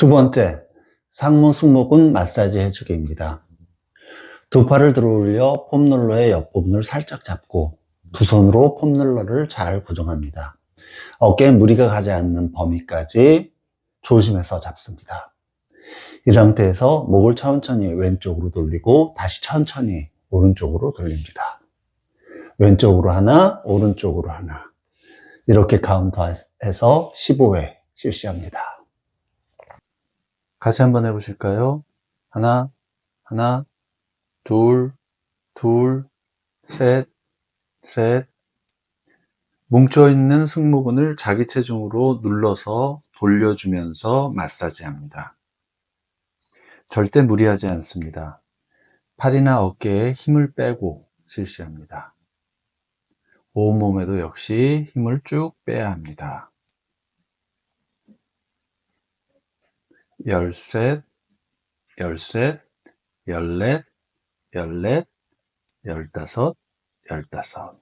두 번째, 상무 승모근 마사지 해주기입니다. 두 팔을 들어 올려 폼롤러의 옆부분을 살짝 잡고 두 손으로 폼롤러를 잘 고정합니다. 어깨에 무리가 가지 않는 범위까지 조심해서 잡습니다. 이 상태에서 목을 천천히 왼쪽으로 돌리고 다시 천천히 오른쪽으로 돌립니다. 왼쪽으로 하나, 오른쪽으로 하나. 이렇게 카운터해서 15회 실시합니다. 같이 한번 해보실까요? 하나, 하나, 둘, 둘, 셋, 셋. 뭉쳐있는 승모근을 자기 체중으로 눌러서 돌려주면서 마사지합니다. 절대 무리하지 않습니다. 팔이나 어깨에 힘을 빼고 실시합니다. 온몸에도 역시 힘을 쭉 빼야 합니다. 열셋, 열셋, 열넷, 열넷, 열다섯, 열다섯.